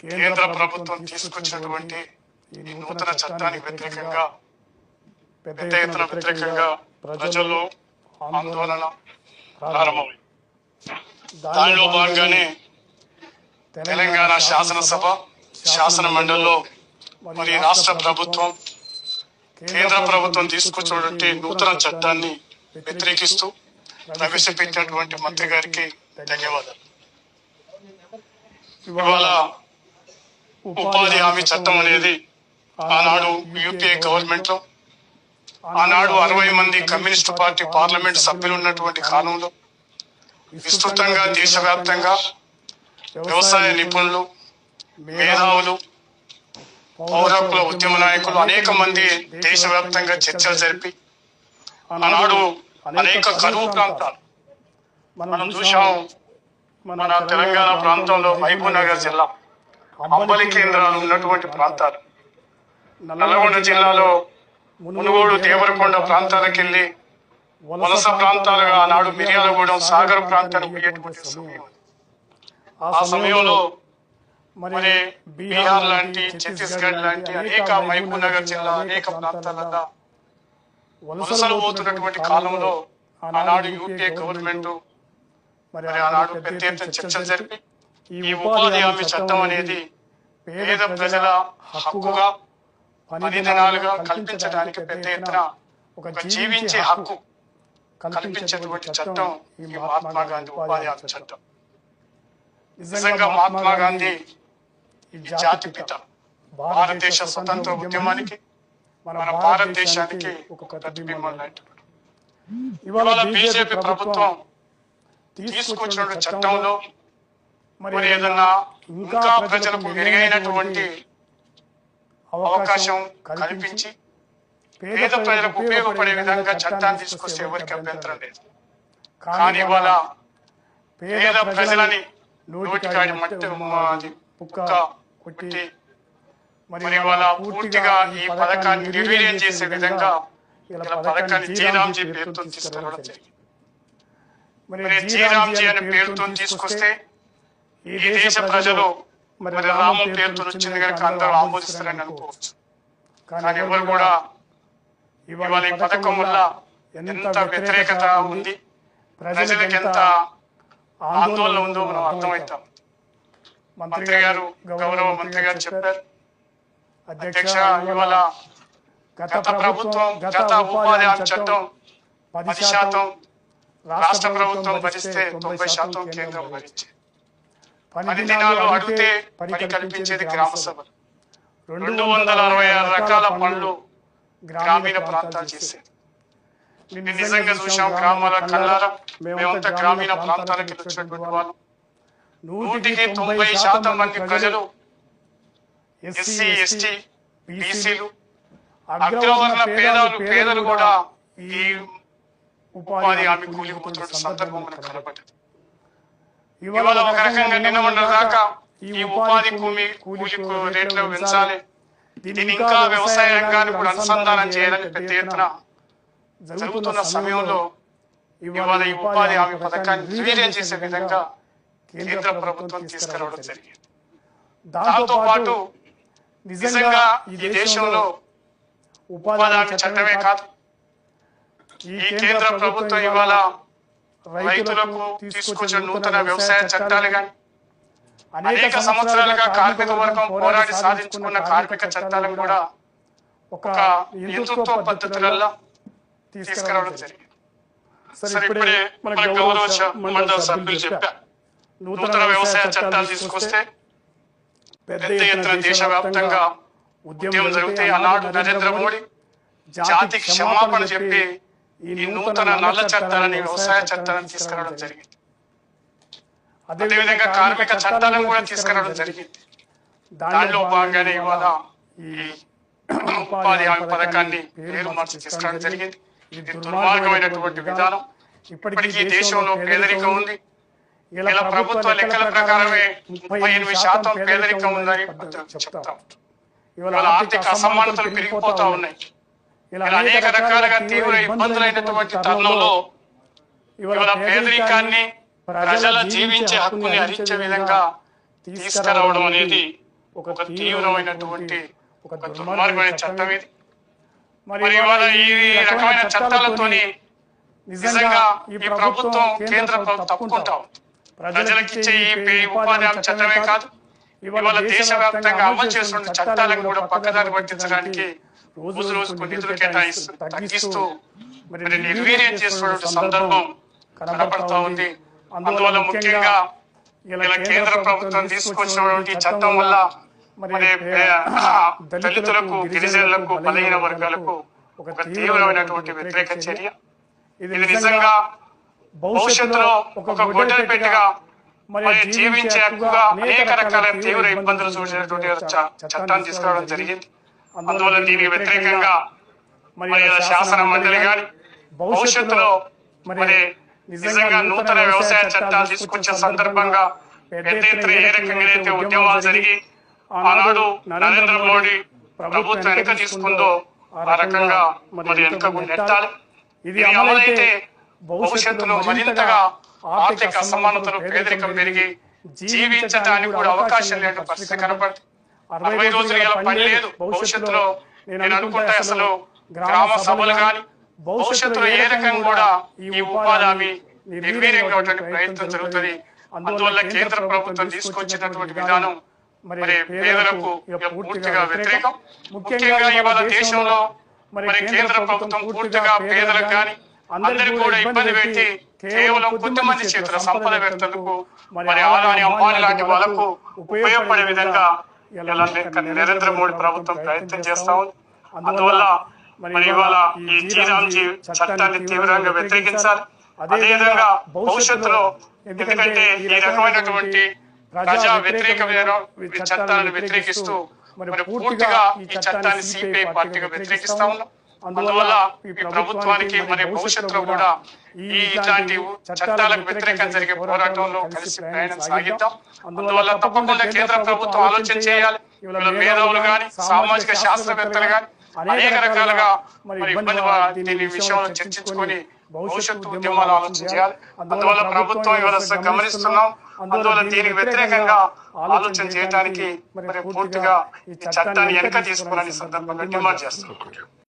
కేంద్ర ప్రభుత్వం తీసుకొచ్చినటువంటి ఈ నూతన చట్టానికి వ్యతిరేకంగా పెద్ద ఎత్తున వ్యతిరేకంగా ప్రజల్లో ఆందోళన ప్రారంభమైంది. దానిలో భాగంగానే తెలంగాణ శాసనసభ శాసన మండలిలో మరి రాష్ట్ర ప్రభుత్వం కేంద్ర ప్రభుత్వం తీసుకొచ్చినటువంటి నూతన చట్టాన్ని వ్యతిరేకిస్తూ ప్రవేశపెట్టినటువంటి మంత్రి గారికి ధన్యవాదాలు. ఇవాళ ఉపాధి హామీ చట్టం అనేది ఆనాడు యూపీఏ గవర్నమెంట్లో ఆనాడు అరవై మంది కమ్యూనిస్టు పార్టీ పార్లమెంట్ సభ్యులు ఉన్నటువంటి కాలంలో విస్తృతంగా దేశవ్యాప్తంగా వ్యవసాయ నిపుణులు మేధావులు పౌరకుల ఉద్యమ నాయకులు అనేక మంది దేశవ్యాప్తంగా చర్చలు జరిపి ఆనాడు అనేక కరువు ప్రాంతాలు మనం చూసాం మన తెలంగాణ ప్రాంతంలో మహబూబ్ నగర్ జిల్లా అంబలి కేంద్రాలు ఉన్నటువంటి ప్రాంతాలు. నల్గొండ జిల్లాలో మునుగోడు దేవరకొండ ప్రాంతాలకు వెళ్ళి వలస ప్రాంతాలుగా ఆనాడు మిర్యాలగూడెం సాగర్ ప్రాంతానికి పోయేటువంటి సమయం. ఆ సమయంలో మరి బీహార్ లాంటి ఛత్తీస్గఢ్ లాంటి అనేక మహబూబ్ నగర్ జిల్లా అనేక ప్రాంతాలలో వలసలు పోతున్నటువంటి కాలంలో ఆనాడు యూపీఏ గవర్నమెంట్ మరి ఆనాడు పెద్ద ఎత్తున చర్చలు జరిపి ఈ ఉపాధి హామీ చట్టం అనేది పేద ప్రజల హక్కుగా పని దినాలుగా కల్పించడానికి పెద్ద ఎత్తున ఒక జీవించే హక్కు కల్పించేటువంటి చట్టం ఈ మహాత్మా గాంధీ ఉపాధి హామీ చట్టం. నిజంగా మహాత్మా గాంధీ ఈ జాతి పిత. భారతదేశ స్వతంత్ర ఉద్యమానికి మన భారతదేశానికి ఒక ప్రతిబింబం లాంటి ఇవాళ బీజేపీ ప్రభుత్వం తీసుకొచ్చిన చట్టంలో. మరి ఏదన్నా ఇంకా ప్రజలకు మెరుగైనటువంటి అవకాశం కల్పించి పేద ప్రజలకు ఉపయోగపడే విధంగా చట్టాన్ని తీసుకొస్తే ఎవరికి అభ్యంతరం లేదు. కానీ ఇవాళ పేద ప్రజలని నోటికాడి మట్టి కుక్క కొట్టి మరి ఇవాళ పూర్తిగా ఈ పథకాన్ని నిర్వీర్యం చేసే విధంగా ఇలా పథకాన్ని జీరాంజీ పేరుతో తీసుకురావడం జరిగింది. మరి జీరాంజీ అనే పేరుతో తీసుకొస్తే ఈ దేశ ప్రజలు మరి రామం పేరుతో వచ్చింది కనుక అందరూ ఆమోదిస్తారని అనుకోవచ్చు. కానీ ఎవరు కూడా ఇవాళ ఈ పథకం వల్ల ఎంత వ్యతిరేకత ఉంది? ప్రజలకు ఎంత ఆందోళన ఉందో మనం అర్థమవుతాం. మంత్రి గారు గౌరవ మంత్రి గారు చెప్పారు. అధ్యక్ష ఇవాళ గత ప్రభుత్వం గత ఉపాధి హామీ చట్టం పది శాతం రాష్ట్ర ప్రభుత్వం భరిస్తే తొంభై శాతం కేంద్రం భరించే. పని దినాలు అడిగితే పని కల్పించేది గ్రామ సభలు రెండు వందల అరవై ఆరు రకాల పనులు గ్రామీణ ప్రాంతాలు చేసేది నిజంగా చూసాం గ్రామాల కల్లారా మేమంతా గ్రామీణ ప్రాంతాలకి వచ్చినటువంటి వాళ్ళు. నూటికి తొంభై శాతం మంది ప్రజలు ఎస్సీ ఎస్టీ బీసీలు అగ్రవర్ణ పేదలు పేదలు కూడా ఈ ఉపాధి హామీ కూలిపోతున్న సందర్భం మనకు కనబడ్డది. ఇవాళ ఒక రకంగా నిన్న మొన్న దాకా ఈ ఉపాధి భూమి కూలి రేట్లు పెంచాలి దీన్ని ఇంకా వ్యవసాయ రంగాన్ని కూడా అనుసంధానం చేయాలని పెద్ద ఎత్తున జరుగుతున్న సమయంలో ఇవాళ ఈ ఉపాధి హామీ పథకాన్ని నిర్వీర్యం చేసే విధంగా కేంద్ర ప్రభుత్వం తీసుకురావడం జరిగింది. దాంతో పాటు నిజంగా ఈ దేశంలో ఉపాధి హామీ చట్టమే కాదు. ఈ కేంద్ర ప్రభుత్వం ఇవాళ రైతులకు తీసుకొచ్చిన నూతన వ్యవసాయ చట్టాలు కానీ అనేక సంవత్సరాలుగా కార్మిక వర్గం పోరాడి సాధించుకున్న కార్మిక చట్టాలను కూడా ఒక హిందుత్వ పద్ధతులలో తీసుకురావడం జరిగింది. సరే ఇప్పుడే మన గౌరవ మండలి సభ్యులు చెప్పారు. నూతన వ్యవసాయ చట్టాలు తీసుకొస్తే పెద్ద ఎత్తున దేశవ్యాప్తంగా ఉద్యమం జరిగితే ఆనాడు నరేంద్ర మోడీ. జాతికి క్షమాపణ చెప్పి ఈ నూతన నల్ల చట్టాలని వ్యవసాయ చట్టాలను తీసుకురావడం జరిగింది. అదేవిధంగా కార్మిక చట్టాలను కూడా తీసుకురావడం జరిగింది. దానిలో భాగంగానే ఇవాళ ఈ ఉపాధి హామీ పథకాన్ని పేరు మార్చి తీసుకురావడం జరిగింది. ఇది దుర్మార్గమైనటువంటి విధానం. ఇప్పటికీ దేశంలో పేదరికం ఉంది. ఇలా ప్రభుత్వ లెక్కల ప్రకారమే ముప్పై ఎనిమిది శాతం పేదరికం ఉందని చెప్తాం. ఇవాళ ఆర్థిక అసమానతలు పెరిగిపోతా ఉన్నాయి. ఇలా అనేక రకాలుగా తీవ్ర ఇబ్బందులైనటువంటి తరుణంలో ఇవాళ పేదరికాన్ని ప్రజల జీవించే హక్కుని హరించే విధంగా తీసుకురావడం అనేది ఒక తీవ్రమైనటువంటి ఒక దుర్మార్గమైన చట్టం ఇది. మరి ఇవాళ ఈ రకమైన చట్టాలతోని నిజంగా ఈ ప్రభుత్వం కేంద్ర ప్రభుత్వం తప్పుకుంటాం. ప్రజలకు ఇచ్చే ఈ ఉపాధి హామీ చట్టమే కాదు. ఇవాళ దేశవ్యాప్తంగా అమలు చేస్తున్న చట్టాలను కూడా పక్కదారి పట్టించడానికి రోజు రోజుకు నిధులు కేటాయిస్తూ తగ్గిస్తూ మరి నిర్వీర్యం చేస్తున్న సందర్భం కనపడతా ఉంది. అందువల్ల ముఖ్యంగా ఇలా కేంద్ర ప్రభుత్వం తీసుకొచ్చినటువంటి చట్టం వల్ల మరి దళితులకు గిరిజనులకు బలహీన వర్గాలకు ఒక తీవ్రమైనటువంటి వ్యతిరేక చర్య. ఇది నిజంగా భవిష్యత్తులో ఒక గొడ్డలి పెట్టిగా మరి జీవించే హక్కుగా అనేక రకాల తీవ్ర ఇబ్బందులు చూసినటువంటి చట్టాన్ని తీసుకురావడం జరిగింది. అందువల్ల దీనికి వ్యతిరేకంగా మరి శాసన మండలి గాని భవిష్యత్తులో మరి నిజంగా నూతన వ్యవసాయ చట్టాలు తీసుకొచ్చే సందర్భంగా పెద్ద ఎత్తున ఏ రకంగా అయితే ఉద్యమాలు జరిగి ఆనాడు నరేంద్ర మోడీ ప్రభుత్వం వెనక తీసుకుందో ఆ రకంగా మరి వెనుకకు నెట్టాలి ఇది అమలైతే భవిష్యత్తులో మరింతగా ఆర్థిక అసమానతలు పేదరికం పెరిగి జీవించడానికి కూడా అవకాశం లేని పరిస్థితి కనపడుతుంది. అరవై రోజులు పని లేదు. భవిష్యత్తులో నేను అనుకుంటా అసలు గ్రామ సభలు గాని భవిష్యత్తులో ఏ రకంగా కూడా ఈ ఉపాధి హామీ ప్రయత్నం జరుగుతుంది. అందువల్ల కేంద్ర ప్రభుత్వం తీసుకొచ్చినటువంటి విధానం మరి పేదలకు పూర్తిగా వ్యతిరేకం. ముఖ్యంగా ఇవాళ దేశంలో మరి కేంద్ర ప్రభుత్వం పూర్తిగా పేదలకు కానీ అందరికి కూడా ఇబ్బంది పెట్టి కేవలం కొద్దిమంది చేతుల సంపద వ్యక్తులకు మరి ఆదాని అమ్మాని లాంటి వాళ్ళకు ఉపయోగపడే విధంగా నరేంద్ర మోడీ ప్రభుత్వం ప్రయత్నం చేస్తా. ఉంది అందువల్ల మరి ఇవాళ ఈ జీరాంజీ చట్టాన్ని తీవ్రంగా వ్యతిరేకించాలి. అదేవిధంగా భవిష్యత్తులో ఎందుకంటే ఈ రకమైనటువంటి ప్రజా వ్యతిరేక చట్టాలను వ్యతిరేకిస్తూ మరి పూర్తిగా ఈ చట్టాన్ని సిపిఐ పార్టీగా వ్యతిరేకిస్తా ఉన్నాం. అందువల్ల ఈ ప్రభుత్వానికి మరి భవిష్యత్తులో కూడా ఈ ఇట్లాంటి చట్టాలకు వ్యతిరేకంగా జరిగే పోరాటంలో కలిసి ప్రయాణం సాగిద్దాం. అందువల్ల తప్పకుండా కేంద్ర ప్రభుత్వం ఆలోచన చేయాలి. మేధావులు గాని సామాజిక శాస్త్రవేత్తలు గాని అనేక రకాలుగా మరి ఇబ్బంది దీని విషయంలో చర్చించుకొని భవిష్యత్తు ఉద్యమాలు ఆలోచన చేయాలి. అందువల్ల ప్రభుత్వం ఇవాళ గమనిస్తున్నాం. అందువల్ల దీనికి వ్యతిరేకంగా ఆలోచన చేయడానికి మరి పూర్తిగా ఈ చట్టాన్ని వెనక తీసుకోవాలని సందర్భంగా డిమాండ్ చేస్తున్నాం.